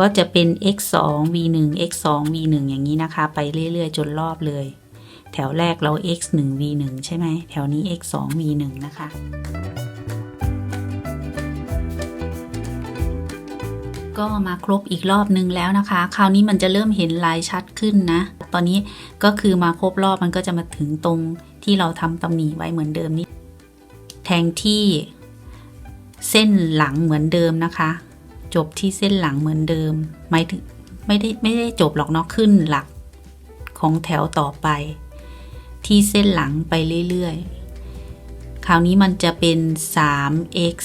ก็จะเป็น x 2 v 1 x 2 v 1อย่างนี้นะคะ ไปเรื่อยๆ จนรอบเลย แถวแรกเรา x 1 v 1ใช่ไหม แถวนี้ x 2 v 1นะคะก็มาครบอีกรอบนึงแล้วนะคะ คราวนี้มันจะเริ่มเห็นลายชัดขึ้นนะ ตอนนี้ก็คือมาครบรอบมันก็จะมาถึงตรงที่เราทำตำหนิไว้เหมือนเดิมนี่แทงที่เส้นหลังเหมือนเดิมนะคะ จบที่เส้นหลังเหมือนเดิมหมายถึงไม่ได้ไม่ได้จบหรอกเนาะขึ้นหลักของแถวต่อไป ที่เส้นหลังไปเรื่อยๆ คราวนี้มันจะเป็น 3x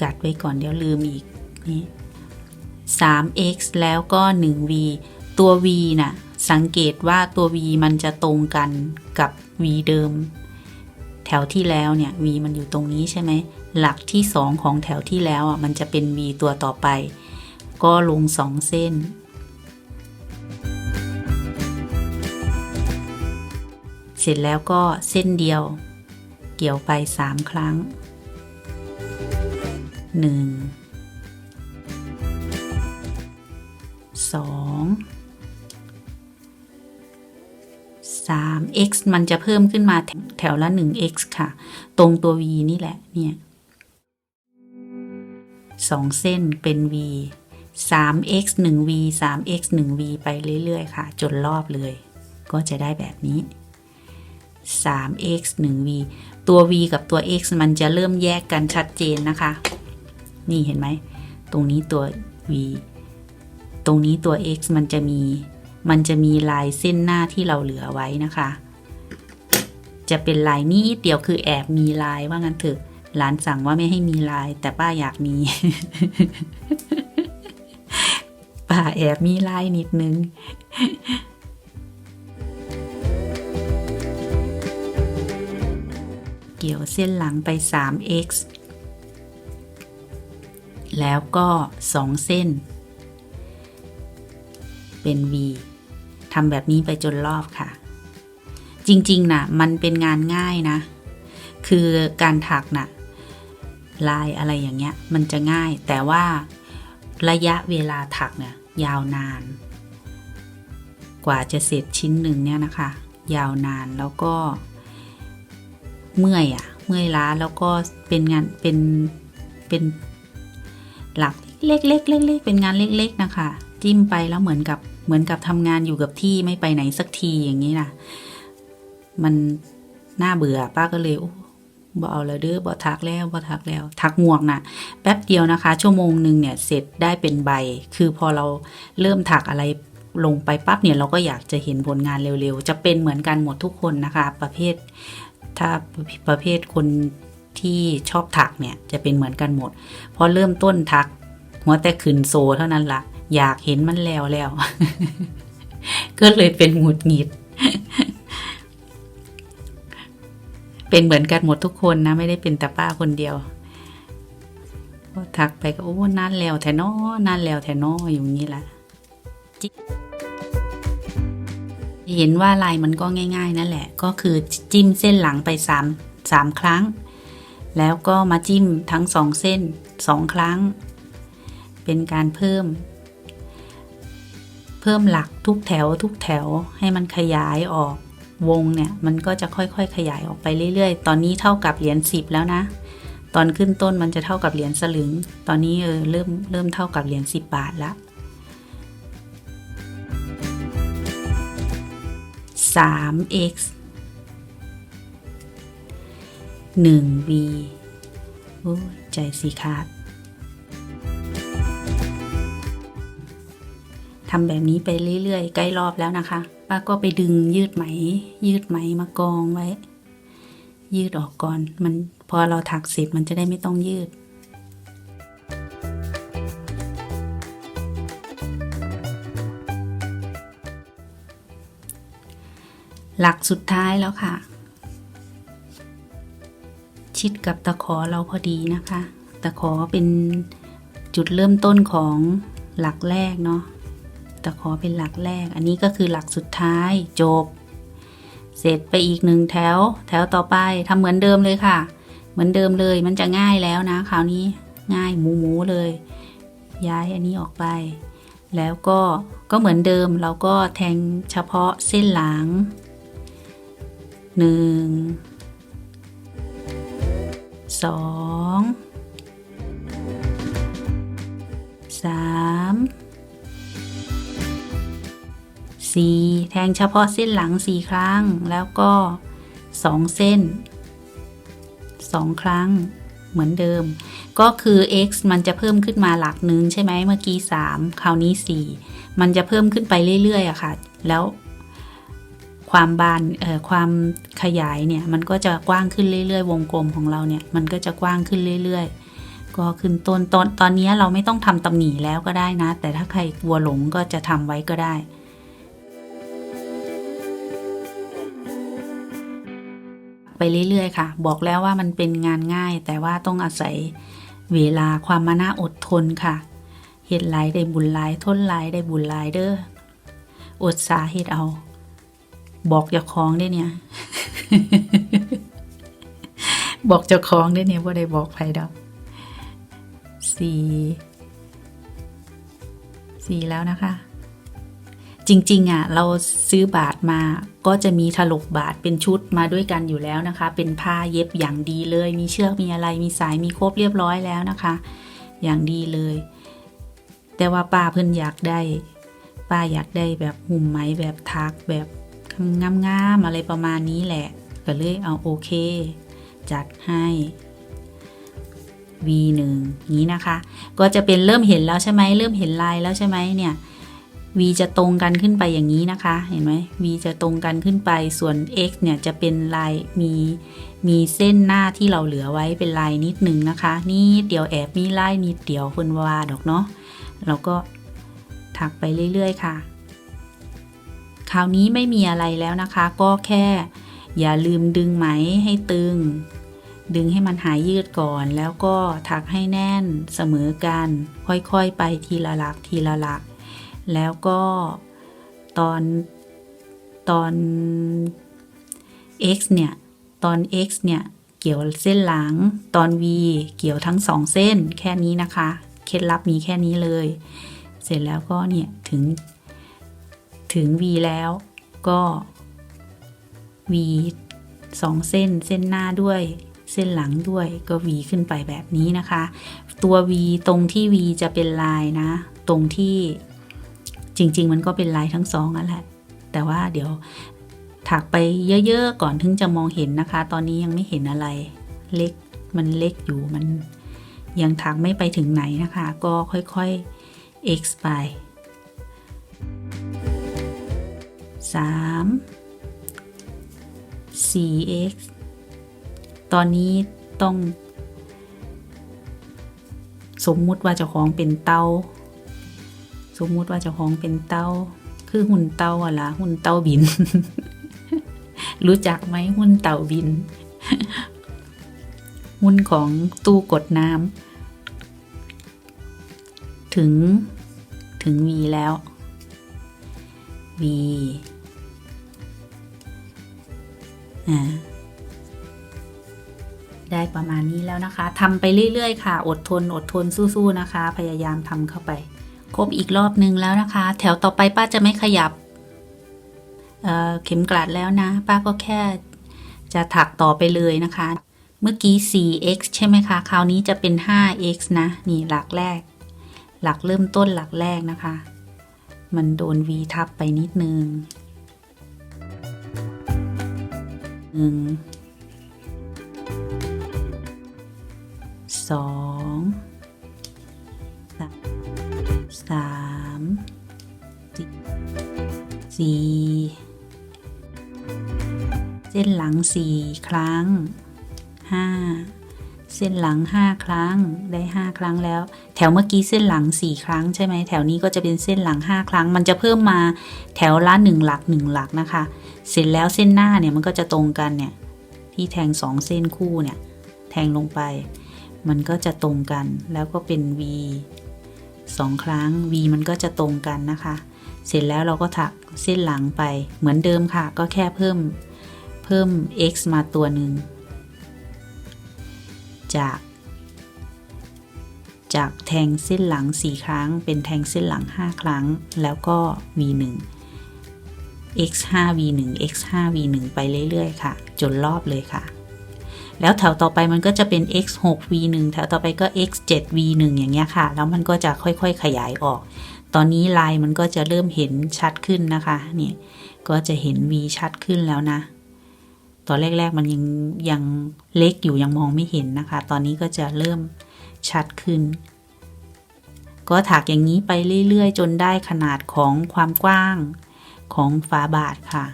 กัดไว้ก่อนเดี๋ยวลืมอีกนี่ 3x แล้วก็ 1v ตัว v น่ะ สังเกตว่าตัว v มันจะตรงกันกับ v เดิม แถวที่แล้วเนี่ย v มันอยู่ตรงนี้ใช่ไหม หลักที่ 2 ของแถวที่แล้วอะมันจะเป็น v ตัวต่อไป ก็ลง 2 เส้น เสร็จแล้วก็เส้นเดียว เกี่ยวไป 3 ครั้งหนึ่งสองสาม x มันจะเพิ่มขึ้นมาแถแถวละ 1 x ค่ะ ตรงตัว v นี่แหละเนี่ย สองเส้นเป็น v 3x 1v 3x 1v ไปเรื่อย ๆ ค่ะ จนรอบเลย ก็จะได้แบบนี้ 3x 1v ตัว v กับตัว x มันจะเริ่มแยกกันชัดเจนนะคะ นี่เห็นไหม ตรงนี้ตัว v ตรงนี้ตัว x มันจะมี มันจะมีลายเส้นหน้าที่เราเหลือไว้นะคะ จะเป็นลายนี้เดียวคือแอบมีลายว่างั้นเถอะ หลานสั่งว่าไม่ให้มีลาย แต่ป้าอยากมี ป้าแอบมีลายนิดนึงเกี่ยวเส้นหลังไป 3x แล้วก็ 2 เส้น เป็น v ทำแบบนี้ไปจนรอบค่ะ จริง ๆนะมันเป็นงานง่ายนะ คือการถักนะ่ะ ลายอะไรอย่างเงี้ย มันจะง่าย แต่ว่าระยะเวลาถักเนี่ยยาวนาน กว่าจะเสร็จชิ้นหนึ่งเนี่ยนะคะ ยาวนานแล้วก็ เมื่อยอะ่ะ เมื่อยล้าแล้วก็เป็นงานเป็นเป็นหลักเล็กๆเล็กๆเป็นงานเล็ก ๆ นะคะ จิ้มไปแล้วเหมือนกับเหมือนกับทำงานอยู่กับที่ไม่ไปไหนสักทีอย่างนี้นะมันน่าเบื่อป้าก็เลยโอ้ บอเอาแล้วเด้อบอทักแล้วบอทักแล้ว ทักหมวกนะ่ะ แป๊บเดียวนะคะ ชั่วโมงหนึ่งเนี่ยเสร็จได้เป็นใบ คือพอเราเริ่มถักอะไรลงไปปั๊บเนี่ยเราก็อยากจะเห็นผลงานเร็วๆ จะเป็นเหมือนกันหมดทุกคนนะคะ ประเภท ถ้าประเภทคนที่ชอบถักเนี่ยจะเป็นเหมือนกันหมด พอเริ่มต้นถัก หัวแต่ขืนโซเท่านั้นละ่ะอยากเห็นมันแล้วแล้ว ก็เลยเป็นหงุดหงิด เป็นเหมือนกันหมดทุกคนนะ ไม่ได้เป็นแต่ป้าคนเดียวก็ทักไปก็โอ้นั่นแล้วแทนอนั่นแล้วแทนออยู่นี้แหละเห็นว่าลายมันก็ง่าย ๆ นั่นแหละ ก็คือจิ้มเส้นหลังไปสามสามครั้ง แล้วก็มาจิ้มทั้งสองเส้นสองครั้ง เป็นการเพิ่ม เพิ่มหลักทุกแถวทุกแถวให้มันขยายออก วงเนี่ยมันก็จะค่อยๆ ขยายออกไปเรื่อยๆ ตอนนี้เท่ากับเหรียญสิบแล้วนะ ตอนขึ้นต้นมันจะเท่ากับเหรียญสลึง ตอนนี้เออเริ่มเริ่มเท่ากับเหรียญสิบบาทล้วสาม x หนึ่ง v โอ้ใจสีขาดทำแบบนี้ไปเรื่อยๆ ใกล้รอบแล้วนะคะ ป้าก็ไปดึงยืดไหม ยืดไหมมากองไว้ ยืดออกก่อน มันพอเราถักเสร็จมันจะได้ไม่ต้องยืดหลักสุดท้ายแล้วค่ะ ชิดกับตะขอเราพอดีนะคะ ตะขอเป็นจุดเริ่มต้นของหลักแรกเนาะ ตะขอเป็นหลักแรก อันนี้ก็คือหลักสุดท้ายจบ เสร็จไปอีกหนึ่งแถว แถวต่อไปทำเหมือนเดิมเลยค่ะ เหมือนเดิมเลยมันจะง่ายแล้วนะคราวนี้ง่ายหมูหมูเลย ย้ายอันนี้ออกไป แล้วก็ก็เหมือนเดิมเราก็แทงเฉพาะเส้นหลังหนึ่งสอง 4 แทงเฉพาะเส้นหลัง 4 ครั้ง แล้วก็ 2 เส้น 2 ครั้งเหมือนเดิม ก็คือ x มันจะเพิ่มขึ้นมาหลักหนึ่งใช่ไหมเมื่อกี้ 3 คราวนี้ 4 มันจะเพิ่มขึ้นไปเรื่อยๆอะค่ะ แล้วความบานความขยายเนี่ย มันก็จะกว้างขึ้นเรื่อยๆ วงกลมของเราเนี่ย มันก็จะกว้างขึ้นเรื่อยๆ ก็ขึ้นต้นตอนตอนนี้เราไม่ต้องทำตำหนีแล้วก็ได้นะ แต่ถ้าใครกลัวหลงก็จะทำไว้ก็ได้ ไปเรื่อยๆค่ะ บอกแล้วว่ามันเป็นงานง่าย แต่ว่าต้องอาศัยเวลาความมานาอดทนค่ะเฮ็ดหลายได้บุญหลายทนหลายได้บุญหลายเด้ออดสาเฮ็ดเอา บอกเจ้าของได้เนี่ย บอกเจ้าของได้เนี่ยว่าได้บอกใครดอกสี่สี่แล้วนะคะ จริงๆอะเราซื้อบาทมาก็จะมีถลกบาทเป็นชุดมาด้วยกันอยู่แล้วนะคะ เป็นผ้าเย็บอย่างดีเลย มีเชือกมีอะไรมีสายมีครบเรียบร้อยแล้วนะคะ อย่างดีเลย แต่ว่าป้าเพิ่นอยากได้ ป้าอยากได้แบบหุ่มไหมแบบทักแบบงามๆอะไรประมาณนี้แหละ ก็เลยเอาโอเค จัดให้ V1 นี้นะคะ ก็จะเป็นเริ่มเห็นแล้วใช่ไหมเริ่มเห็นลายแล้วใช่ไหมเนี่ย v จะตรงกันขึ้นไปอย่างนี้นะคะ เห็นไหม v จะตรงกันขึ้นไป ส่วน x เนี่ยจะเป็นลายมีมีเส้นหน้าที่เราเหลือไว้เป็นลายนิดหนึ่งนะคะ นี่เดี๋ยวแอบมีลายนิดเดียวคนวาดอกเนาะ เราก็ถักไปเรื่อยๆค่ะ คราวนี้ไม่มีอะไรแล้วนะคะ ก็แค่ อย่าลืมดึงไหมให้ตึง ดึงให้มันหายยืดก่อน แล้วก็ถักให้แน่นเสมอกัน ค่อยๆ ไปทีละหลักทีละหลัก แล้วก็ตอนตอน x เนี่ย ตอน x เนี่ย เกี่ยวเส้นหลัง ตอน v เกี่ยวทั้งสองเส้น แค่นี้นะคะ เคล็ดลับมีแค่นี้เลย เสร็จแล้วก็เนี่ย ถึง ถึง v แล้วก็ v สองเส้น เส้นหน้าด้วย เส้นหลังด้วย ก็ v ขึ้นไปแบบนี้นะคะ ตัว v ตรงที่ v จะเป็นลายนะ ตรงที่ จริง ๆ มันก็เป็นลายทั้งสองนั่นแหละ แต่ว่าเดี๋ยวถักไปเยอะๆก่อนถึงจะมองเห็นนะคะ ตอนนี้ยังไม่เห็นอะไร เล็กมันเล็กอยู่มันยังถักไม่ไปถึงไหนนะคะ ก็ค่อยๆ x ไป 3 4x ตอนนี้ต้อง สมมุติว่าเจ้าของเป็นเตา สมมุติว่าเจ้าของเป็นเต้า คือหุ่นเต้าอะล่ะหุ่นเต้าบิน รู้จักไหมหุ่นเตาบิน หุ่นของตู้กดน้ำถึงถึง V แล้ว V อ่าได้ประมาณนี้แล้วนะคะทำไปเรื่อย ๆ ค่ะ อดทน อดทนสู้ ๆ นะคะ พยายามทำเข้าไป ครบอีกรอบนึงแล้วนะคะ แถวต่อไปป้าจะไม่ขยับเเข็มกลัดแล้วนะ ป้าก็แค่จะถักต่อไปเลยนะคะ เมื่อกี้ 4x ใช่ไหมคะ คราวนี้จะเป็น 5x นะ นี่หลักแรก หลักเริ่มต้นหลักแรกนะคะ มันโดน v ทับไปนิดนึงหนึ่งสอง สามสี่เส้นหลังสี่ครั้งห้าเส้นหลังห้าครั้งได้ห้าครั้งแล้ว แถวเมื่อกี้เส้นหลังสี่ครั้งใช่ไหมแถวนี้ก็จะเป็นเส้นหลังห้าครั้ง มันจะเพิ่มมาแถวละหนึ่งหลักหนึ่งหลักนะคะ เสร็จแล้วเส้นหน้าเนี่ยมันก็จะตรงกันเนี่ยที่แทงสองเส้นคู่เนี่ยแทงลงไป มันก็จะตรงกันแล้วก็เป็น v สองครั้ง v มันก็จะตรงกันนะคะ เสร็จแล้วเราก็ถักเส้นหลังไปเหมือนเดิมค่ะ ก็แค่เพิ่มเพิ่ม x มาตัวหนึ่งจาก จากแทงเส้นหลัง 4 ครั้ง เป็นแทงเส้นหลัง 5 ครั้ง แล้วก็ v1 x 5 v 1 x 5 v 1ไปเรื่อยๆ ค่ะ จนรอบเลยค่ะ แล้วแถวต่อไปมันก็จะเป็น x 6 v 1แถวต่อไปก็ x 7 v 1อย่างเงี้ยค่ะ แล้วมันก็จะค่อยๆขยายออก ตอนนี้ลายมันก็จะเริ่มเห็นชัดขึ้นนะคะ นี่ก็จะเห็น v ชัดขึ้นแล้วนะ ตอนแรกๆมันยังยังเล็กอยู่ยังมองไม่เห็นนะคะ ตอนนี้ก็จะเริ่มชัดขึ้น ก็ถักอย่างนี้ไปเรื่อยๆ จนได้ขนาดของความกว้างของฝาบาทค่ะ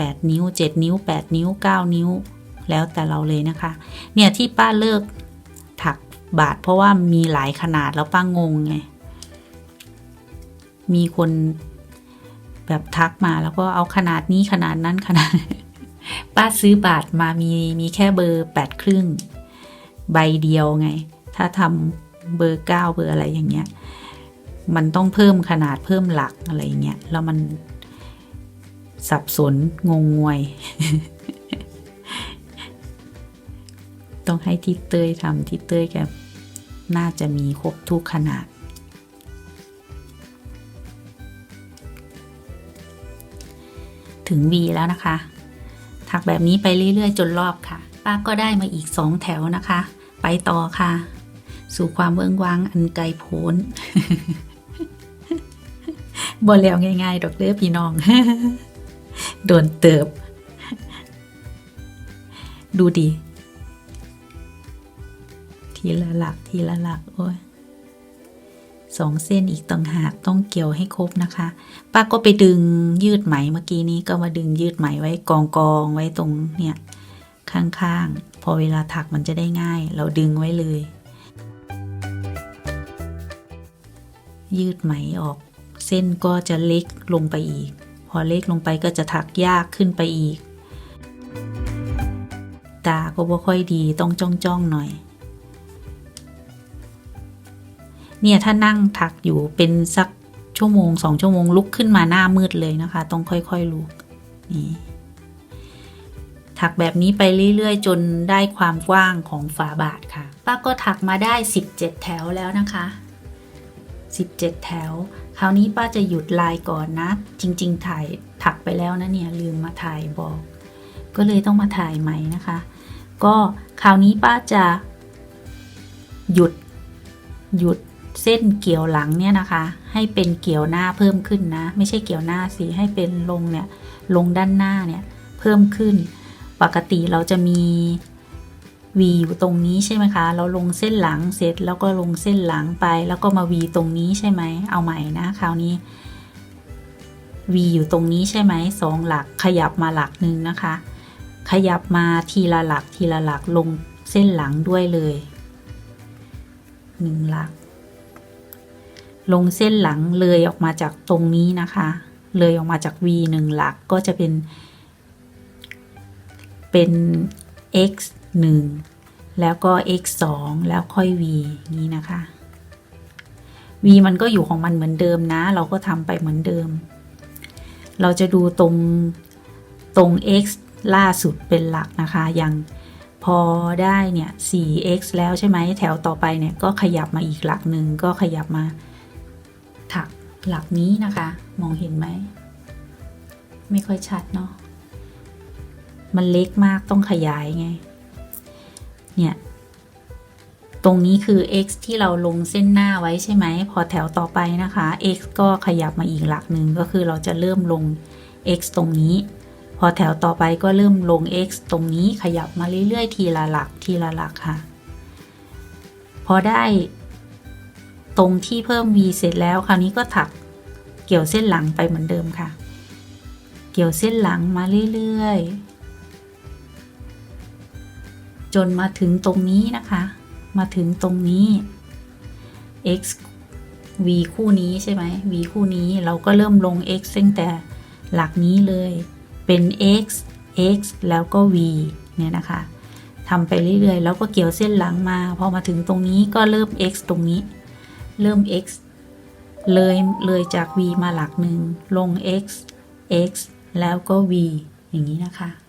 8 นิ้ว 7 นิ้ว 8 นิ้ว 9 นิ้ว แล้วแต่เราเลยนะคะ เนี่ยที่ป้าเลิกถักบาทเพราะว่ามีหลายขนาดแล้วป้างงไง มีคนแบบทักมาแล้วก็เอาขนาดนี้ขนาดนั้นขนาด ป้าซื้อบาทมามีมีแค่เบอร์แปดครึ่ง ใบเดียวไง ถ้าทำเบอร์เก้าเบอร์อะไรอย่างเงี้ย มันต้องเพิ่มขนาดเพิ่มหลักอะไรอย่างเงี้ยแล้วมัน สับสนงงงวย ต้องให้ทิเต้ยทำทิเต้ยแกน่าจะมีครบทุกขนาด ถึง V แล้วนะคะ ถักแบบนี้ไปเรื่อย ๆ จนรอบค่ะ ป้าก็ได้มาอีกสองแถวนะคะ ไปต่อค่ะ สู่ความเวิ้งวางอันไกลโพ้นบ่แล้วง่ายๆ ดอกเด้อพี่น้อง โดนเติบ ดูดิทีละหลักทีละหลักโอ้ยสองเส้นอีกต่างหากต้องเกี่ยวให้ครบนะคะ ป้าก็ไปดึงยืดไหมเมื่อกี้นี้ก็มาดึงยืดไหมไว้กองกองๆไว้ตรงเนี่ยข้างๆ พอเวลาถักมันจะได้ง่าย เราดึงไว้เลย ยืดไหมออก เส้นก็จะเล็กลงไปอีก พอเล็กลงไปก็จะถักยากขึ้นไปอีก ตาก็บ่ค่อยดีต้องจ้องจ้องๆหน่อย เนี่ยถ้านั่งถักอยู่เป็นสักชั่วโมงสองชั่วโมงลุกขึ้นมาหน้ามืดเลยนะคะ ต้องค่อยๆลุกนี่ถักแบบนี้ไปเรื่อยๆ จนได้ความกว้างของฝาบาทค่ะ ป้าก็ถักมาได้ 17 แถวแล้วนะคะ 17 แถว คราวนี้ป้าจะหยุดลายก่อนนะ จริง ๆ ถ่ายถักไปแล้วนะเนี่ยลืมมาถ่ายบอก ก็เลยต้องมาถ่ายใหม่นะคะ ก็คราวนี้ป้าจะ หยุดหยุดเส้นเกี่ยวหลังเนี่ยนะคะ ให้เป็นเกี่ยวหน้าเพิ่มขึ้นนะ ไม่ใช่เกี่ยวหน้าสิให้เป็นลงเนี่ยลงด้านหน้าเนี่ยเพิ่มขึ้น ปกติเราจะมี V อยู่ตรงนี้ใช่ไหมคะ เราลงเส้นหลังเสร็จแล้วก็ลงเส้นหลังไป แล้วก็มา V ตรงนี้ใช่ไหม เอาใหม่นะคราวนี้ V อยู่ตรงนี้ใช่ไหมสองหลักขยับมาหลักหนึ่งนะคะ ขยับมาทีละหลักทีละหลักลงเส้นหลังด้วยเลยหนึ่งหลัก ลงเส้นหลังเลยออกมาจากตรงนี้นะคะ เลยออกมาจาก V หนึ่งหลักก็จะเป็น เป็น x 1 แล้วก็ x 2แล้วค่อย v นี้นะคะ v มันก็อยู่ของมันเหมือนเดิมนะ เราก็ทำไปเหมือนเดิม เราจะดูตรงตรง x ล่าสุดเป็นหลักนะคะ อย่างพอได้เนี่ย 4x แล้วใช่ไหมแถวต่อไปเนี่ยก็ขยับมาอีกหลักหนึ่งก็ขยับมาถักหลักนี้นะคะ มองเห็นไหม ไม่ค่อยชัดเนาะมันเล็กมากต้องขยายไง เนี่ยตรงนี้คือ x ที่เราลงเส้นหน้าไว้ใช่ไหม พอแถวต่อไปนะคะ x ก็ขยับมาอีกหลักหนึ่งก็คือเราจะเริ่มลง x ตรงนี้ พอแถวต่อไปก็เริ่มลง x ตรงนี้ขยับมาเรื่อยๆ ทีละหลักทีละหลักค่ะ พอได้ตรงที่เพิ่ม v เสร็จแล้ว คราวนี้ก็ถักเกี่ยวเส้นหลังไปเหมือนเดิมค่ะ เกี่ยวเส้นหลังมาเรื่อยๆ จนมาถึงตรงนี้นะคะ มาถึงตรงนี้ x v คู่นี้ใช่ไหม v คู่นี้เราก็เริ่มลง x ตั้งแต่หลักนี้เลยเป็น x x แล้วก็ v เนี่ยนะคะทำไปเรื่อยๆ แล้วก็เกี่ยวเส้นหลังมา พอมาถึงตรงนี้ก็เริ่ม x ตรงนี้ เริ่ม x เลยเลยจาก v มาหลักหนึ่งลง x x แล้วก็ v อย่างนี้นะคะ